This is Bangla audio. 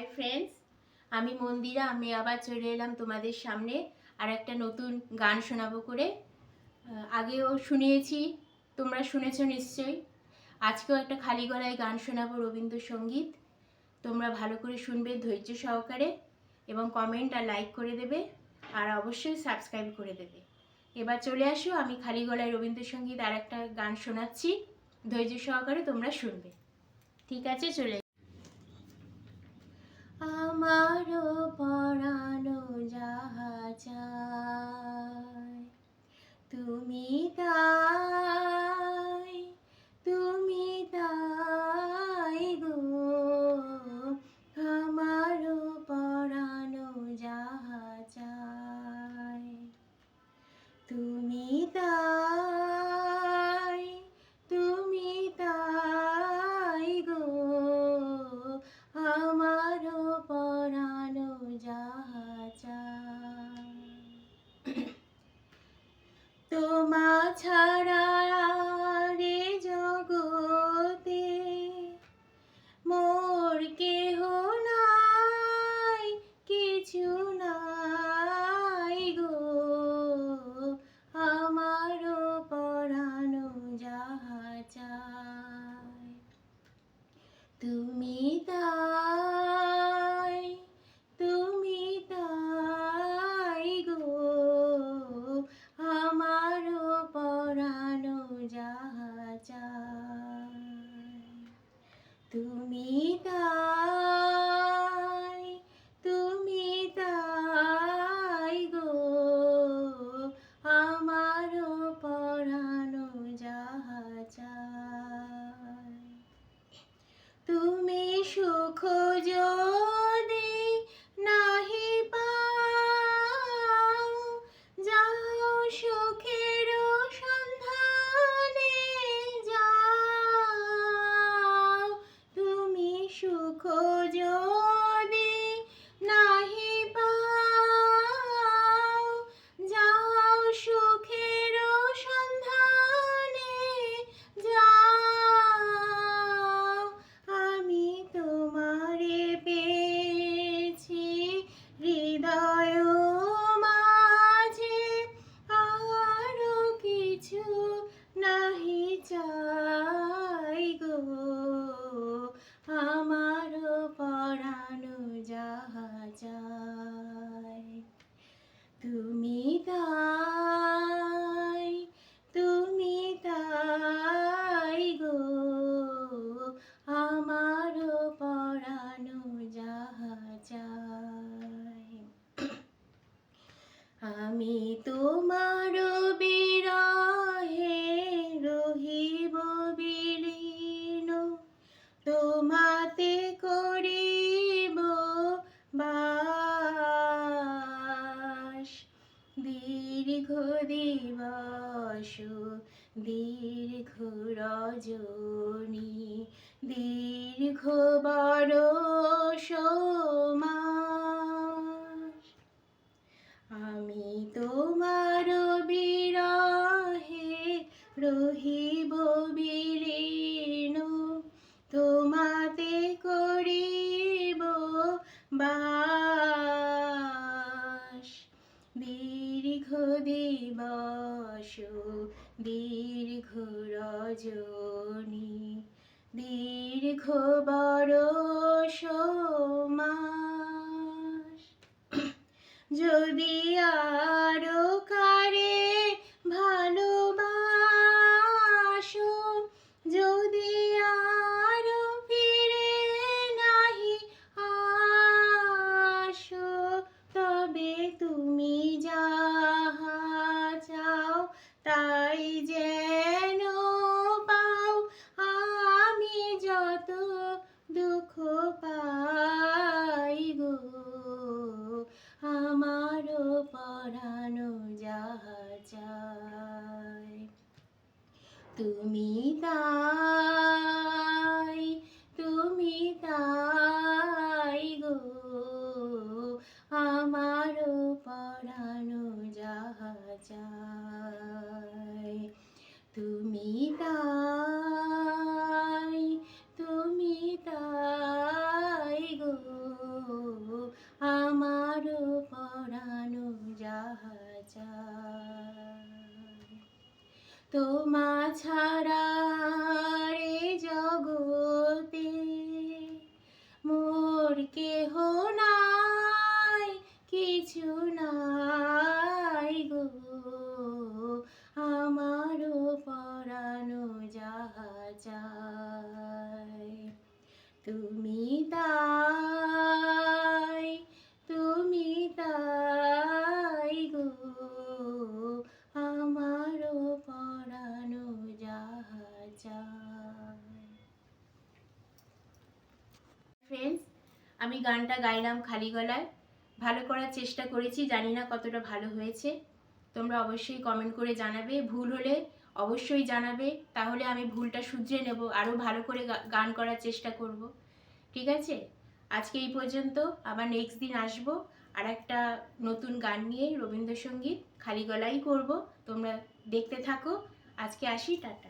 হাই ফ্রেন্ডস আমি মন্দিরা, আমি আবার চলে এলাম তোমাদের সামনে আর একটা নতুন গান শোনাবো করে। আগেও শুনিয়েছি, তোমরা শুনেছো নিশ্চয়ই। আজকেও একটা খালি গলায় গান শোনাবো রবীন্দ্রসঙ্গীত। তোমরা ভালো করে শুনবে ধৈর্য সহকারে এবং কমেন্ট আর লাইক করে দেবে আর অবশ্যই সাবস্ক্রাইব করে দেবে। এবার চলে আসো, আমি খালি গলায় রবীন্দ্রসঙ্গীত আর একটা গান শোনাচ্ছি। ধৈর্য সহকারে তোমরা শুনবে। ঠিক আছে, চলে আমারও পড়ানো যাহা চায়। তুমি তাই 喝酒 দিবস দীর্ঘ রজনী দীর্ঘ বড় মাস দিবস দীর্ঘ রজনী দীর্ঘ বরষ মাস যদি আরও কারে তুমি তাই তুমি তাই গো আমার পড়ানো যাহা যায় তুমি তাই তোমা ছাড়া রে জগতে মোর কেহ নাই, কিছু নাই গো। আমারও পরানো যাহা চায় তুমি তাই আমি গানটা গাইলাম খালি গলায়। ভালো করার চেষ্টা করেছি, জানি না কতটা ভালো হয়েছে। তোমরা অবশ্যই কমেন্ট করে জানাবে। ভুল হলে অবশ্যই জানাবে। তাহলে আমি ভুলটা শুধরে নেব আরও ভালো করে গান করার চেষ্টা করব। ঠিক আছে? আজকে এই পর্যন্ত। আবার নেক্সট দিন আসব। আর একটা নতুন গান নিয়ে রবীন্দ্রসঙ্গীত খালি গলাই করব। তোমরা দেখতে থাকো। আজকে আসি, টাটা।